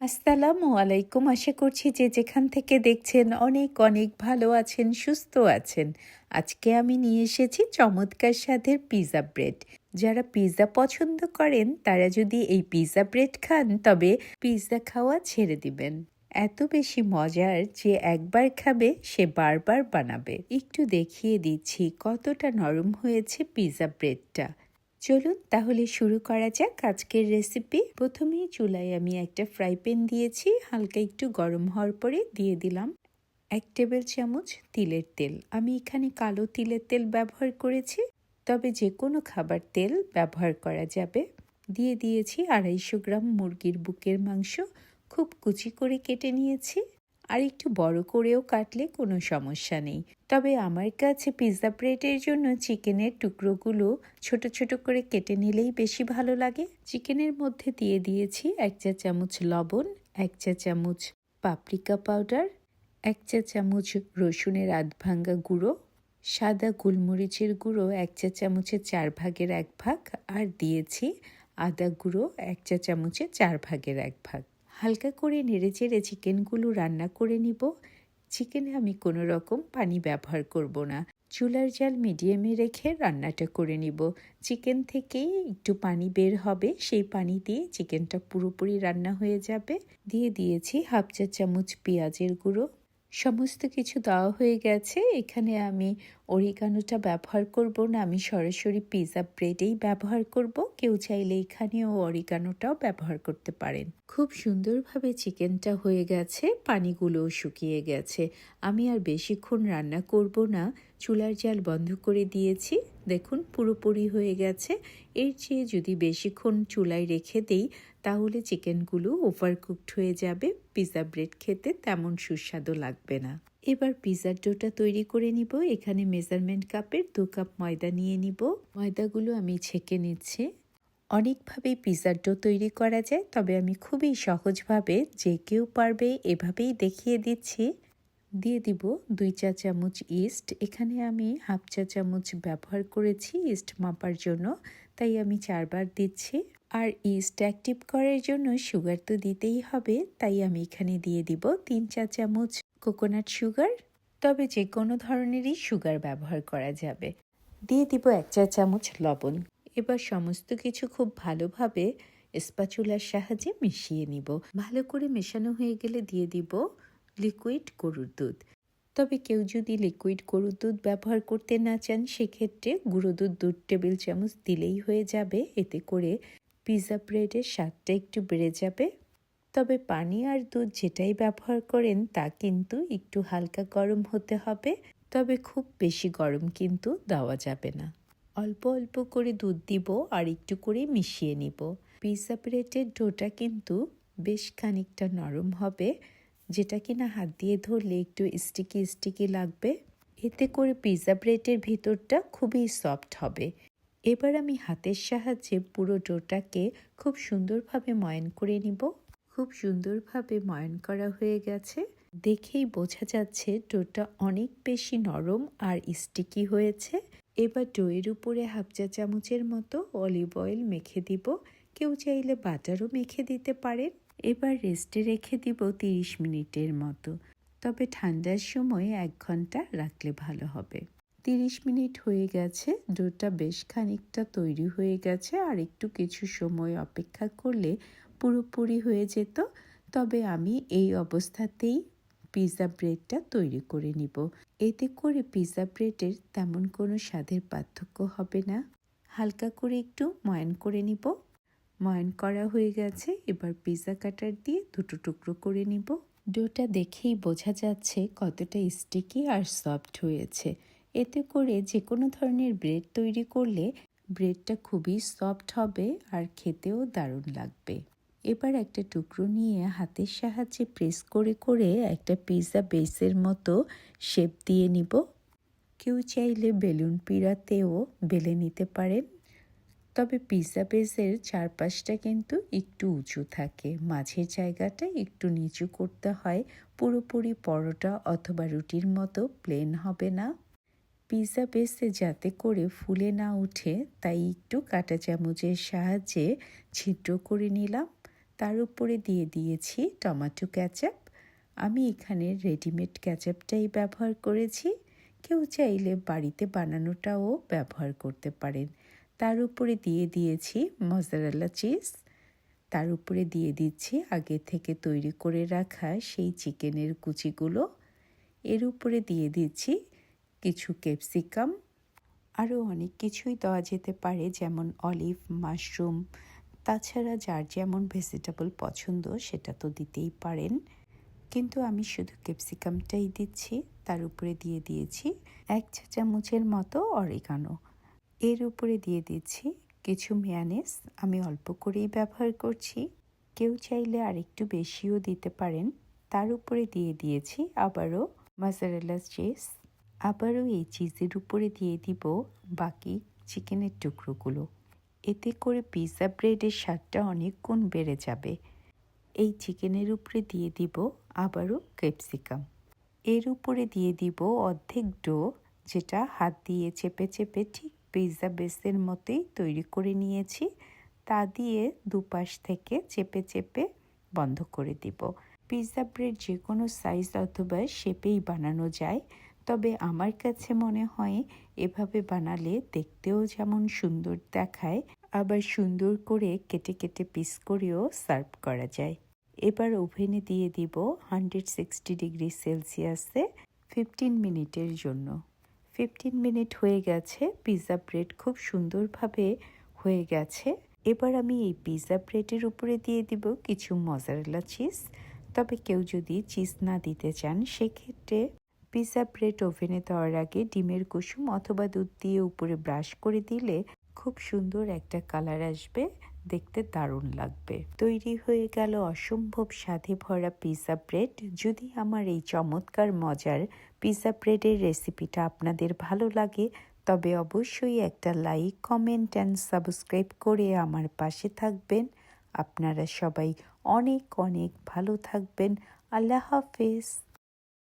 আসসালামু আলাইকুম। আশা করছি যে যেখান থেকে দেখছেন অনেক অনেক ভালো আছেন, সুস্থ আছেন। আজকে আমি নিয়ে এসেছি চমৎকার স্বাদের পিৎজা ব্রেড। যারা পিৎজা পছন্দ করেন, তারা যদি এই পিৎজা ব্রেড খান, তবে পিৎজা খাওয়া ছেড়ে দিবেন। এত বেশি মজার যে একবার খাবে, সে বারবার বানাবে। একটু দেখিয়ে দিচ্ছি কতটা নরম হয়েছে পিৎজা ব্রেডটা। চলুন তাহলে শুরু করা যাক আজকের রেসিপি প্রথমেই চুলায় আমি একটা ফ্রাই প্যান দিয়েছি, হালকা একটু গরম হওয়ার পরে দিয়ে দিলাম এক টেবিল চামচ তিলের তেল। আমি এখানে কালো তিলের তেল ব্যবহার করেছি, তবে যে কোনো খাবার তেল ব্যবহার করা যাবে। দিয়ে দিয়েছি আড়াইশো গ্রাম মুরগির বুকের মাংস। খুব কুচি করে কেটে নিয়েছি। আর একটু বড় করেও কাটলে কোনো সমস্যা নেই। তবে আমার কাছে পিৎজা ব্রেডের জন্য চিকেনের টুকরোগুলো ছোট ছোট করে কেটে নিলেই বেশি ভালো লাগে। চিকেনের মধ্যে দিয়ে দিয়েছি এক চা চামচ লবণ, এক চা চামচ পাপরিকা পাউডার এক চা চামচ রসুনের আধ ভাঙ্গা গুঁড়ো, সাদা গোলমরিচের গুঁড়ো এক চা চামচের চার ভাগের এক ভাগ, আর দিয়েছি আদা গুঁড়ো এক চা চামচের চার ভাগের এক ভাগ। হালকা করে নেড়ে চেড়ে চিকেনগুলো রান্না করে নিব। চিকেনে আমি কোনো রকম পানি ব্যবহার করব না। চুলার জাল মিডিয়ামে রেখে রান্নাটা করে নিব। চিকেন থেকে একটু পানি বের হবে, সেই পানি দিয়ে চিকেনটা পুরোপুরি রান্না হয়ে যাবে। দিয়ে দিয়েছি হাফ চা চামচ পেঁয়াজের গুঁড়ো। সমস্ত কিছু দেওয়া হয়ে গেছে। এখানে আমি অরিগানোটা ব্যবহার করব না, আমি সরাসরি পিৎজা ব্রেডেই ব্যবহার করব। কেউ চাইলে এখানেও অরিগানোটাও ব্যবহার করতে পারেন। খুব সুন্দরভাবে চিকেনটা হয়ে গেছে, পানিগুলোও শুকিয়ে গেছে। আমি আর বেশিক্ষণ রান্না করব না। চুলার জাল বন্ধ করে দিয়েছি। দেখুন, পুরোপুরি হয়ে গেছে। এর চেয়ে যদি বেশিক্ষণ চুলায় রেখে দেই, তাহলে চিকেনগুলো ওভারকুকড হয়ে যাবে। পিৎজা ব্রেড খেতে তেমন সুস্বাদু লাগবে না। এবার পিৎজার ডোটা তৈরি করে নিব। এখানে মেজারমেন্ট কাপের দু কাপ ময়দা নিয়ে নিব। ময়দাগুলো আমি ছেঁকে নিচ্ছি। অনেকভাবেই পিৎজার ডো তৈরি করা যায়, তবে আমি খুবই সহজভাবে যে কেউ পারবে এভাবেই দেখিয়ে দিচ্ছি। দিয়ে দিব দুই চা চামচ ইস্ট এখানে আমি হাফ চা চামচ ব্যবহার করেছি ইস্ট মাপার জন্য, তাই আমি চারবার দিচ্ছি। আর ইস্ট অ্যাক্টিভ করার জন্য সুগার তো দিতেই হবে, তাই আমি এখানে দিয়ে দিব তিন চা চামচ কোকোনাট সুগার তবে যে কোনো ধরনেরই সুগার ব্যবহার করা যাবে। দিয়ে দিব এক চা চামচ লবণ। এবার সমস্ত কিছু খুব ভালোভাবে স্পাচুলার সাহায্যে মিশিয়ে নিব। ভালো করে মেশানো হয়ে গেলে দিয়ে দিব লিকুইড গরুর দুধ। তবে কেউ যদি লিকুইড গরুর দুধ ব্যবহার করতে না চান, সেক্ষেত্রে গুঁড়ো দুধ দুধ টেবিল চামচ দিলেই হয়ে যাবে। এতে করে পিৎজা ব্রেডের স্বাদটা একটু বেড়ে যাবে। তবে পানি আর দুধ যেটাই ব্যবহার করেন, তা কিন্তু একটু হালকা গরম হতে হবে। তবে খুব বেশি গরম কিন্তু দেওয়া যাবে না। অল্প অল্প করে দুধ দিব আর একটু করে মিশিয়ে নিব। পিৎজা ব্রেডের ডোটা কিন্তু বেশ খানিকটা নরম হবে। যেটা কিনা হাত দিয়ে ধরলে একটু স্টিকি স্টিকি লাগবে। এতে করে পিৎজা ব্রেডের ভিতরটা খুবই সফট হবে। এবার আমি হাতের সাহায্যে পুরো ডোটাকে খুব সুন্দরভাবে ময়ন করে নিব। খুব সুন্দরভাবে ময়ন করা হয়ে গেছে। দেখেই বোঝা যাচ্ছে ডোটা অনেক বেশি নরম আর স্টিকি হয়েছে। এবার ডোয়ের উপরে হাফ চা চামচের মতো অলিভ অয়েল মেখে দিব। কেউ চাইলে বাটারও মেখে দিতে পারেন। এবার রেস্টে রেখে দিব তিরিশ মিনিটের মতো। তবে ঠান্ডার সময় এক ঘণ্টা রাখলে ভালো হবে। তিরিশ মিনিট হয়ে গেছে ডোটা বেশ খানিকটা তৈরি হয়ে গেছে আর একটু কিছু সময় অপেক্ষা করলে পুরোপুরি হয়ে যেত। তবে আমি এই অবস্থাতেই পিৎজা ব্রেডটা তৈরি করে নিব। এতে করে পিৎজা ব্রেডের তেমন কোনো স্বাদের পার্থক্য হবে না। হালকা করে একটু ময়ন করে নিব। ময়ন করা হয়ে গেছে। এবার পিৎজা কাটার দিয়ে দুটো টুকরো করে নিব। ডোটা দেখেই বোঝা যাচ্ছে কতটা স্টিকি আর সফট হয়েছে। এতে করে যে কোনো ধরনের ব্রেড তৈরি করলে ব্রেডটা খুবই সফট হবে আর খেতেও দারুণ লাগবে। এবার একটা টুকরো নিয়ে হাতের সাহায্যে প্রেস করে করে একটা পিৎজা বেসের মতো শেপ দিয়ে নিব। কেউ চাইলে বেলুন পিড়াতেও বেলে নিতে পারেন। তবে পিৎজা বেসের চারপাশটা কিন্তু একটু উঁচু থাকে। মাঝের জায়গাটা একটু নিচু করতে হয়। পুরোপুরি পরোটা অথবা রুটির মতো প্লেন হবে না। পিৎজা বেসে যাতে করে ফুলে না উঠে, তাই একটু কাঁটা চামচের সাহায্যে ছিদ্র করে নিলাম। তার উপরে দিয়ে দিয়েছি টমেটো ক্যাচাপ আমি এখানে রেডিমেড ক্যাচাপটাই ব্যবহার করেছি। কেউ চাইলে বাড়িতে বানানোটাও ব্যবহার করতে পারেন। তার উপরে দিয়ে দিয়েছি মজারালা চিজ তার উপরে দিয়ে দিচ্ছি আগে থেকে তৈরি করে রাখা সেই চিকেনের কুচিগুলো। এর উপরে দিয়ে দিচ্ছি কিছু ক্যাপসিকাম আরও অনেক কিছুই দেওয়া যেতে পারে, যেমন অলিভ মাশরুম তাছাড়া যার যেমন ভেজিটেবল পছন্দ সেটা তো দিতেই পারেন। কিন্তু আমি শুধু ক্যাপসিকামটাই দিচ্ছি। তার উপরে দিয়ে দিয়েছি এক চা চামচের মতো অরিগানো এর উপরে দিয়ে দিচ্ছি কিছু মেয়ানেস আমি অল্প করেই ব্যবহার করছি। কেউ চাইলে আরেকটু বেশিও দিতে পারেন। তার উপরে দিয়ে দিয়েছি আবারও মাজারেলা চিজ আবারও এই চিজের উপরে দিয়ে দিব বাকি চিকেনের টুকরোগুলো। এতে করে পিৎজা ব্রেডের স্বাদটা অনেক গুণ বেড়ে যাবে। এই চিকেনের উপরে দিয়ে দিব আবারও ক্যাপসিকাম এর উপরে দিয়ে দিব অর্ধেক ডো যেটা হাত দিয়ে চেপে চেপে ঠিক পিৎজা বেসের মতোই তৈরি করে নিয়েছি। তা দিয়ে দুপাশ থেকে চেপে চেপে বন্ধ করে দিব। পিৎজা ব্রেড যে কোনো সাইজ অথবা শেপেই বানানো যায়, তবে আমার কাছে মনে হয় এভাবে বানালে দেখতেও যেমন সুন্দর দেখায়, আবার সুন্দর করে কেটে কেটে পিস করেও সার্ভ করা যায়। এবার ওভেনে দিয়ে দিব হান্ড্রেড সিক্সটি ডিগ্রি সেলসিয়াসে ফিফটিন মিনিটের জন্য। ফিফটিন মিনিট হয়ে গেছে পিৎজা ব্রেড খুব সুন্দরভাবে হয়ে গেছে। এবার আমি এই পিৎজা ব্রেডের উপরে দিয়ে দিব কিছু মজারেলা চিজ। তবে কেউ যদি চিজ না দিতে চান, সেক্ষেত্রে পিৎজা ব্রেড ওভেনে দেওয়ার আগে ডিমের কুসুম অথবা দুধ দিয়ে উপরে ব্রাশ করে দিলে খুব সুন্দর একটা কালার আসবে, দেখতে দারুণ লাগবে। তৈরি হয়ে গেল অসম্ভব স্বাদে ভরা পিৎজা ব্রেড। যদি আমার এই চমৎকার মজার পিৎজা ব্রেডের রেসিপিটা আপনাদের ভালো লাগে, তবে অবশ্যই একটা লাইক কমেন্ট অ্যান্ড সাবস্ক্রাইব করে আমার পাশে থাকবেন। আপনারা সবাই অনেক অনেক ভালো থাকবেন। আল্লাহ হাফেজ।